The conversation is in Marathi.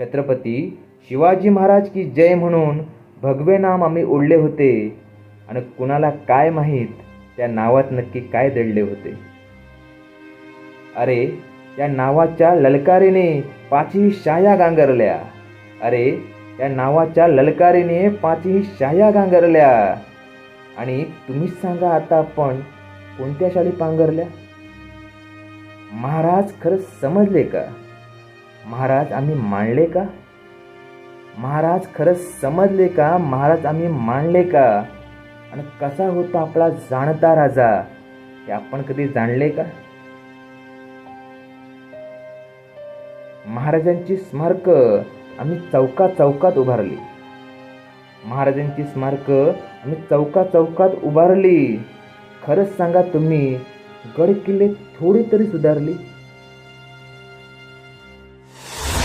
छत्रपती शिवाजी महाराज की जय म्हणून भगवे नाम आम्ही ओढले होते. आणि कुणाला काय माहीत त्या नावात नक्की काय दडले होते. अरे त्या नावाच्या ललकारीने पाचही शाया गांगरल्या. अरे त्या नावाच्या ललकारीने पाचही शाया गांगरल्या. आणि तुम्हीच सांगा आता आपण कोणत्या शाली पांघरल्या महाराज खरंच समजले का? महाराज आम्ही मानले का? महाराज खरंच समजले का? महाराज आम्ही मानले का? आणि कसा होता आपला जाणता राजा? हे आपण कधी जाणले का? महाराजांची स्मारक आम्ही चौका चौकात उभारली. महाराजांची स्मारक आम्ही चौका चौकात उभारली. खरंच सांगा तुम्ही गड किल्ले थोडी तरी सुधारली.